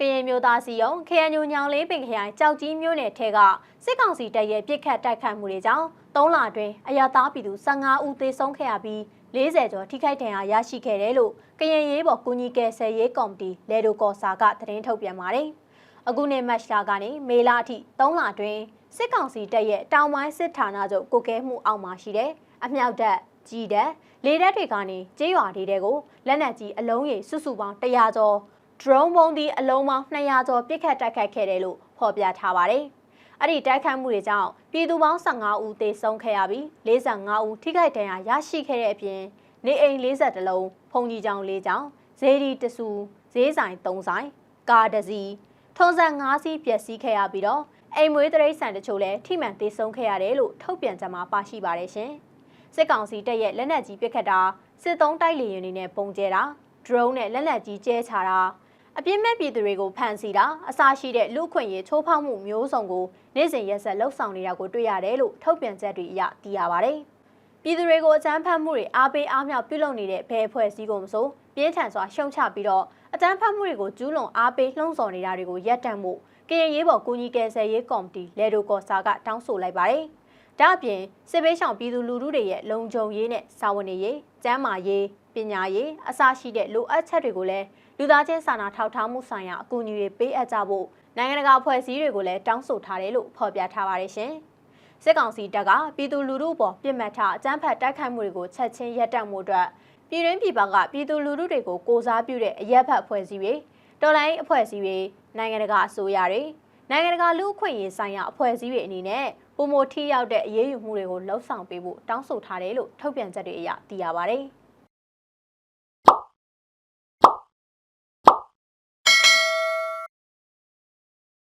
ကရင်မျိုးသားစီယုံ KNU ညောင်လေးပင်ခရိုင်ကြောက်ကြီးမြို့နယ်ထဲကစစ်ကောင်စီတပ်ရဲ့ပြစ်ခတ်တိုက်ခိုက်မှုတွေကြောင့်၃လအတွင်းအရသားပြည်သူ15ဦးသေဆုံးခဲ့ရပြီး40ကျော်ထိခိုက်ဒဏ်ရာရရှိခဲ့တယ်လို့ကရင်ရေးဘော်ကူညီကယ်ဆယ်ရေးကော်မတီလေဒိုကော်စာကသတင်းထုတ်ပြန်ပါတယ်။အခုနှစ်မတ်လကနေမေလအထိ3လအတွင်းစစ်ကောင်စီတပ်ရဲ့တောင်ပိုင်းစစ်ဌာနချုပ်ကိုကဲမှုအောက်မှာရှိတဲ့အမြောက်တပ်ကြီးတပ်လေတပ်တွေကနေကျေးရွာတွေကိုလက်နက်ကြီးအလုံးရေစုစုပေါင်း100ကျော် drone ဘုံဒီအလုံးပေါင်း200ကျော်ပစ်ခတ်တိုက်ခိုက်ခဲ့တယ်လို့ဖော်ပြထားပါတယ်။အဲ့ဒီတိုက်ခိုက်မှုတွေကြောင့်ပြည်သူပေါင်း15ဦးသေဆုံးခဲ့ရပြီး45ဦးထိခိုက်ဒဏ်ရာရရှိခဲ့တဲ့အပြင်နေအိမ်40လုံး၊ဖုန်ကြီးကျောင်း4ကျောင်း၊ဈေးဒီတဆူဈေးဆိုင်3ဆိုင်၊ကားတစ်စီးထုံးစံ5စီးပျက်စီးခဲ့ရပြီးတော့အိမ်မွေးတရိတ်ဆန်တချို့လည်းထိမှန်သေဆုံးခဲ့ရတယ်လို့ထုတ်ပြန်ကြမှာပါရှိပါတယ်ရှင်။စစ်ကောင်စီတပ်ရဲ့လက်နက်ကြီးပစ်ခတ်တာစစ်သုံးတိုက်လေယာဉ်တွေနဲ့ပုံကျဲတာ drone နဲ့လက်နက်ကြီးကျဲချတာ အပြစ်မဲ့ပြည်သူတွေကိုဖမ်းဆီးတာအစရှိတဲ့လူခွင့်ရေးချိုးဖောက်မှုမျိုးစုံကိုနေ့စဉ်ရက်ဆက်လှုပ်ဆောင်နေတာကိုတွေ့ရတယ်လို့ထုတ်ပြန်ချက်တွေအရသိရပါတယ်။ပြည်သူတွေကိုအကြမ်းဖက်မှုတွေအားပေးအားမြောက်ပြုလုပ်နေတဲ့ဘယ်အဖွဲ့အစည်းကိုမဆိုပြင်းထန်စွာရှုံချပြီးတော့အကြမ်းဖက်မှုတွေကိုကျူးလွန်အားပေးလှုံ့ဆော်နေတာတွေကိုရပ်တန့်မှုကရင်ရေးပေါ်ကူညီကယ်ဆယ်ရေးကော်မတီလေဒိုကော်စာကတောင်းဆိုလိုက်ပါတယ်။ ဒါ့အပြင်စစ်ဘေးရှောင်ပြည်သူလူထုတွေရဲ့လုံခြုံရေးနဲ့စာဝန်ရေး၊ကျန်းမာရေးပညာရေးအစရှိတဲ့လိုအပ်ချက်တွေကိုလည်းလူသားချင်းစာနာထောက်ထားမှုဆိုင်ရာအကူအညီတွေပေးအပ်ကြဖို့နိုင်ငံတကာအဖွဲ့အစည်းတွေကိုလည်းတောင်းဆိုထားတယ်လို့ဖော်ပြထားပါတယ်ရှင်။စစ်ကောင်စီတပ်ကပြည်သူလူထုပေါ်ပြစ်မှတ်ထားအကြမ်းဖက်တိုက်ခိုက်မှုတွေကိုချက်ချင်းရပ်တန့်မှုအတွက်ပြည်တွင်းပြည်ပကပြည်သူလူထုတွေကိုကိုစားပြုတဲ့အရက်ဖက်အဖွဲ့အစည်းတွေတော်လိုင်းအဖွဲ့အစည်းတွေနိုင်ငံတကာအစိုးရတွေနိုင်ငံတကာလူ့အခွင့်အရေးဆိုင်ရာအဖွဲ့အစည်းတွေအနေနဲ့ ပုံမထိရောက်တဲ့အရေးယူမှုတွေကိုလှုံ့ဆော်ပေးဖို့တောင်းဆိုထားတယ်လို့ထုတ်ပြန်ချက်တွေအရသိရပါတယ်။